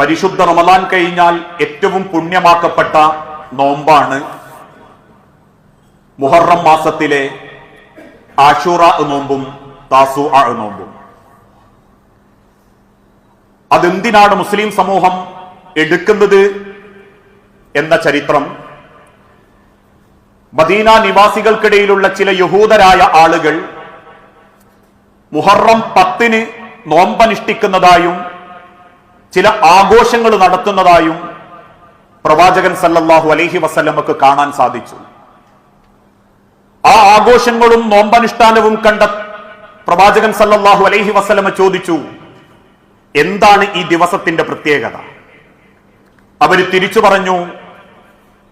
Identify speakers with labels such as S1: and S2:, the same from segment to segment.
S1: പരിശുദ്ധ റമദാൻ കഴിഞ്ഞാൽ ഏറ്റവും പുണ്യമാക്കപ്പെട്ട നോമ്പാണ് മുഹറം മാസത്തിലെ ആഷൂറ നോമ്പും താസു ആ നോമ്പും. അതെന്തിനാണ് മുസ്ലിം സമൂഹം എടുക്കുന്നത് എന്ന ചരിത്രം? മദീന നിവാസികൾക്കിടയിലുള്ള ചില യഹൂദരായ ആളുകൾ മുഹറം പത്തിന് നോമ്പനുഷ്ഠിക്കുന്നതായും ചില ആഘോഷങ്ങൾ നടത്തുന്നതായും പ്രവാചകൻ സല്ലല്ലാഹു അലൈഹി വസല്ലമക്ക് കാണാൻ സാധിച്ചു. ആ ആഘോഷങ്ങളും നോമ്പനുഷ്ഠാനവും കണ്ട പ്രവാചകൻ സല്ലല്ലാഹു അലൈഹി വസല്ലമ ചോദിച്ചു എന്താണ് ഈ ദിവസത്തിന്റെ പ്രത്യേകത? അവർ തിരിച്ചു പറഞ്ഞു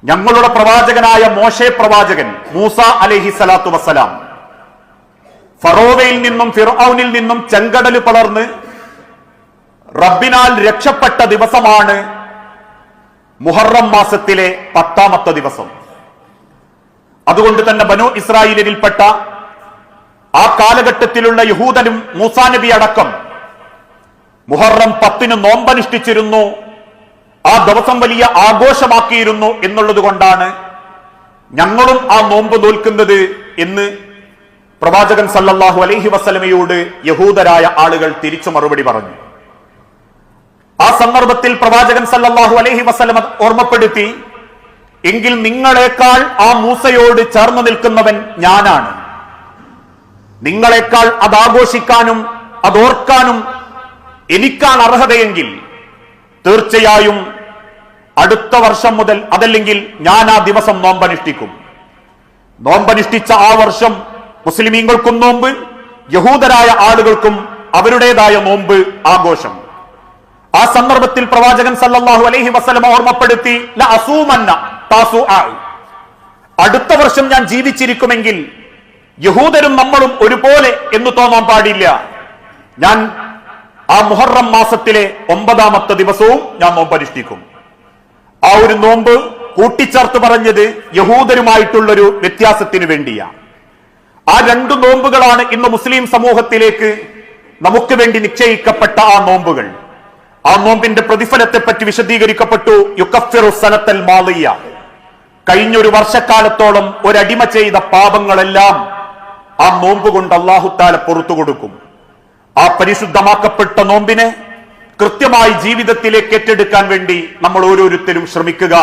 S1: ഞങ്ങളുടെ പ്രവാചകനായ മോശെ പ്രവാചകൻ മൂസ അലഹി സലാത്തു വസ്സലാം ഫറോവയിൽ നിന്നും ഫിറൌനിൽ നിന്നും ചെങ്കടൽ പളർന്ന് റബ്ബിനാൽ രക്ഷപ്പെട്ട ദിവസമാണ് മുഹറം മാസത്തിലെ പത്താമത്തെ ദിവസം. അതുകൊണ്ട് തന്നെ ബനു ഇസ്രായേലിൽപ്പെട്ട ആ കാലഘട്ടത്തിലുള്ള യഹൂദനും മൂസാനബി അടക്കം മുഹറം പത്തിന് നോമ്പനുഷ്ഠിച്ചിരുന്നു ആ ദിവസം വലിയ ആഘോഷമാക്കിയിരുന്നു എന്നുള്ളത് കൊണ്ടാണ് ഞങ്ങളും ആ നോമ്പ് നോൽക്കുന്നത് എന്ന് പ്രവാചകൻ സല്ലല്ലാഹു അലൈഹി വസല്ലമയോട് യഹൂദരായ ആളുകൾ തിരിച്ചു മറുപടി പറഞ്ഞു. സന്ദർഭത്തിൽ പ്രവാചകൻ സല്ലാഹു അലഹി വസല്ലമ ഓർമ്മപ്പെടുത്തി എങ്കിൽ നിങ്ങളെക്കാൾ ആ മൂസയോട് ചേർന്ന് നിൽക്കുന്നവൻ ഞാനാണ്. നിങ്ങളെക്കാൾ അതാഘോഷിക്കാനും അതോർക്കാനും എനിക്കാണ് അർഹതയെങ്കിൽ തീർച്ചയായും അടുത്ത വർഷം മുതൽ അതല്ലെങ്കിൽ ഞാൻ ആ ദിവസം നോമ്പനുഷ്ഠിക്കും. നോമ്പനുഷ്ഠിച്ച ആ വർഷം മുസ്ലിമീങ്ങൾക്കും നോമ്പ് യഹൂദരായ ആളുകൾക്കും അവരുടേതായ നോമ്പ് ആഘോഷം. ആ സന്ദർഭത്തിൽ പ്രവാചകൻ സല്ലാഹു അലൈഹി വസ്ലം ഓർമ്മപ്പെടുത്തി "ല അസൂമന്ന അടുത്ത വർഷം ഞാൻ ജീവിച്ചിരിക്കുമെങ്കിൽ യഹൂദരും നമ്മളും ഒരുപോലെ എന്ന് തോന്നാൻ പാടില്ല. ഞാൻ ആ മുഹറം മാസത്തിലെ ഒമ്പതാമത്തെ ദിവസവും ഞാൻ നോമ്പ് അനുഷ്ഠിക്കും. ആ ഒരു നോമ്പ് കൂട്ടിച്ചേർത്ത് പറഞ്ഞത് യഹൂദരുമായിട്ടുള്ളൊരു വ്യത്യാസത്തിന് വേണ്ടിയാണ് ആ രണ്ടു നോമ്പുകളാണ് ഇന്ന് മുസ്ലിം സമൂഹത്തിലേക്ക് നമുക്ക് വേണ്ടി നിശ്ചയിക്കപ്പെട്ട ആ നോമ്പുകൾ. ആ നോമ്പിന്റെ പ്രതിഫലത്തെ പറ്റി വിശദീകരിക്കപ്പെട്ടു യുക്കഫിറു സനത്തൽ മാലിയ. കഴിഞ്ഞൊരു വർഷക്കാലത്തോളം ഒരടിമ ചെയ്ത പാപങ്ങളെല്ലാം ആ നോമ്പ് കൊണ്ട് അള്ളാഹുത്താല പുറത്തു കൊടുക്കും. ആ പരിശുദ്ധമാക്കപ്പെട്ട നോമ്പിനെ കൃത്യമായി ജീവിതത്തിലേക്ക് ഏറ്റെടുക്കാൻ വേണ്ടി നമ്മൾ ഓരോരുത്തരും ശ്രമിക്കുക.